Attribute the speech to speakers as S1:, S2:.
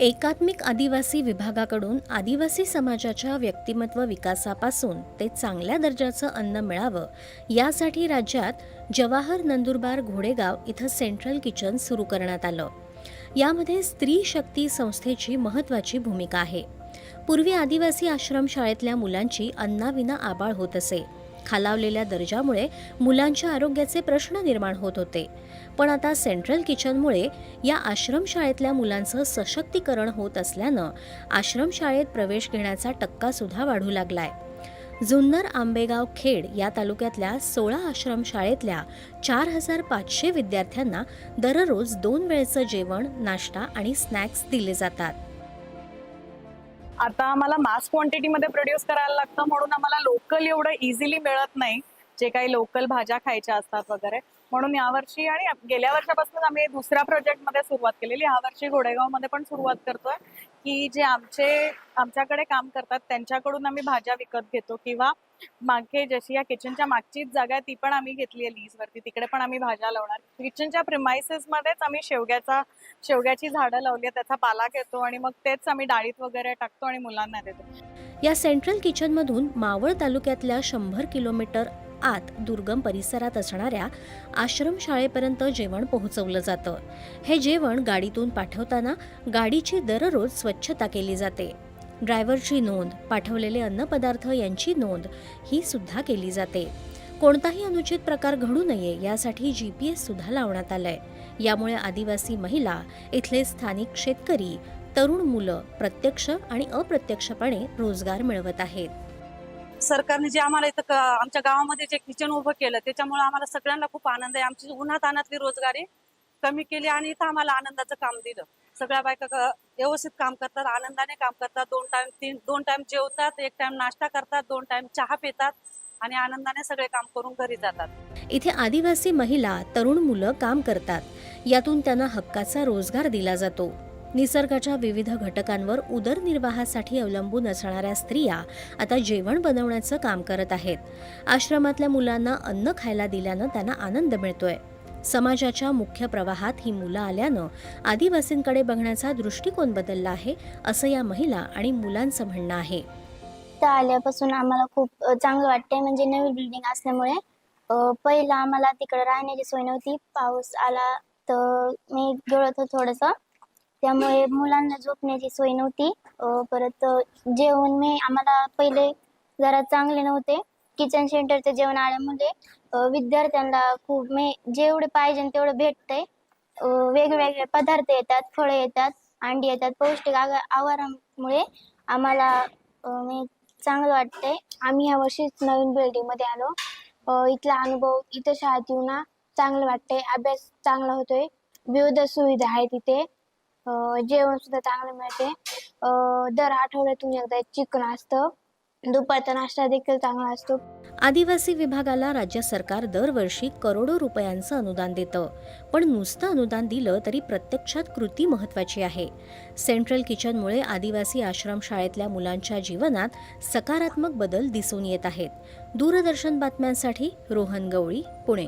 S1: एकात्मिक आदिवासी विभागाकडून आदिवासी समाजाच्या व्यक्तिमत्व विकासापासून ते चांगल्या दर्जाचं अन्न मिळावं यासाठी राज्यात जवाहर नंदुरबार घोडेगाव इथं सेंट्रल किचन सुरू करण्यात आलं. यामध्ये स्त्री शक्ती संस्थेची महत्त्वाची भूमिका आहे. पूर्वी आदिवासी आश्रमशाळेतल्या मुलांची अन्नाविना आबाळ होत असे. खालावलेल्या दर्जामुळे मुलांच्या आरोग्याचे प्रश्न निर्माण होत होते. पण आता सेंट्रल किचनमुळे या आश्रमशाळेतल्या मुलांचं सशक्तीकरण होत असल्यानं आश्रमशाळेत प्रवेश घेण्याचा टक्कासुद्धा वाढू लागलाय. जुन्नर आंबेगाव खेड या तालुक्यातल्या सोळा आश्रमशाळेतल्या चार हजार पाचशे विद्यार्थ्यांना दररोज दोन वेळचं जेवण नाश्ता आणि स्नॅक्स दिले जातात.
S2: आता आम्हाला मास क्वांटिटीमध्ये प्रोड्यूस करायला लागतं म्हणून आम्हाला लोकल एवढं इझिली मिळत नाही. जे काही लोकल भाज्या खायच्या असतात वगैरे. म्हणून यावर्षी आणि गेल्या वर्षापासून आम्ही दुसऱ्या प्रोजेक्टमध्ये सुरुवात केलेली. यावर्षी वर्षी घोडेगावमध्ये पण सुरुवात करतोय. की जे आमचे आमच्याकडे काम करतात त्यांच्याकडून आम्ही भाज्या विकत घेतो किंवा मागे जशी या किचनच्या मागचीच जागा आहे ती पण आम्ही घेतली आहे लीजवरती तिकडे पण आम्ही भाज्या लावणार. किचनच्या प्रिमायसेसमध्येच आम्ही शेवग्याचा शेवग्याची झाडं लावली त्याचा पाला घेतो आणि मग तेच आम्ही डाळीत वगैरे टाकतो आणि मुलांना देतो.
S1: या सेंट्रल किचनमधून मावळ तालुक्यातल्या शंभर किलोमीटर आत दुर्गम परिसरात असणाऱ्या आश्रमशाळेपर्यंत जेवण पोहोचवलं जातं. हे जेवण गाडीतून पाठवताना गाडीची दररोज स्वच्छता केली जाते. ड्रायव्हरची नोंद पाठवलेले अन्नपदार्थ यांची नोंद ही सुद्धा केली जाते. कोणताही अनुचित प्रकार घडू नये यासाठी जी पी एस सुद्धा लावण्यात आलंय. यामुळे आदिवासी महिला इथले स्थानिक शेतकरी तरुण मुलं प्रत्यक्ष आणि अप्रत्यक्षपणे रोजगार मिळवत आहेत.
S3: सरकारने जे आम्हाला इथं आमच्या गावामध्ये जे किचन उभं केलं त्याच्यामुळे आम्हाला सगळ्यांना खूप आनंद आहे. आमची उन्हात अनातली रोजगारी कमी केली आणि इथं आम्हाला आनंदाचं काम दिलं. सगळ्या बायका व्यवस्थित काम करतात आनंदाने काम करतात. दोन टाइम तीन दोन टाइम जेवतात एक टाइम नाश्ता करतात दोन टाइम चहा पितात आणि आनंदाने सगळे काम करून घरी जातात.
S1: इथे आदिवासी महिला तरुण मुलं काम करतात. यातून त्यांना हक्काचा रोजगार दिला जातो. निसर्गाच्या विविध घटकांवर उदरनिर्वाहासाठी अवलंबून असणाऱ्या स्त्रिया आता जेवण बनवण्याचं काम करत आहेत. आश्रमातल्या मुलांना अन्न खायला दिल्यानं त्यांना आनंद मिळतोय. समाजाच्या मुख्य प्रवाहात ही मुलं आल्यानं आदिवासींकडे बघण्याचा दृष्टिकोन बदलला आहे असं या महिला आणि मुलांचं म्हणणं आहे.
S4: त्या आल्यापासून आम्हाला खूप चांगलं वाटतंय. म्हणजे नवीन बिल्डिंग असल्यामुळे पहिला आम्हाला तिकडे राहण्याची सोय नव्हती. पाऊस आला तर मी गळत होतो थोडंसं. त्यामुळे मुलांना झोपण्याची सोय नव्हती. परत जेवण मी आम्हाला पहिले जरा चांगले नव्हते. किचन सेंटरचं जेवण आल्यामुळे विद्यार्थ्यांना खूप मी जेवढे पाहिजे तेवढं भेटतंय. वेगवेगळे पदार्थ येतात फळं येतात अंडी येतात. पौष्टिक आगा आवारामुळे आम्हाला मी चांगलं वाटतंय. आम्ही ह्या वर्षीच नवीन बिल्डिंगमध्ये आलो इथला अनुभव इथं शाळेत येऊन चांगलं वाटतंय. अभ्यास चांगला होतोय. विविध सुविधा आहेत इथे. जेवण सुद्धा चांगलं मिळते. दर आठवड्यातून एकदा चिकन असतं. दुपारचा नाश्ता देखील चांगला असतो.
S1: आदिवासी विभागाला राज्य सरकार दरवर्षी करोडो रुपयांचं अनुदान देतं. पण नुसतं अनुदान दिलं तरी प्रत्यक्षात कृती महत्त्वाची आहे. सेंट्रल किचनमुळे आदिवासी आश्रमशाळेतल्या मुलांच्या जीवनात सकारात्मक बदल दिसून येत आहेत. दूरदर्शन बातम्यांसाठी रोहन गवळी पुणे.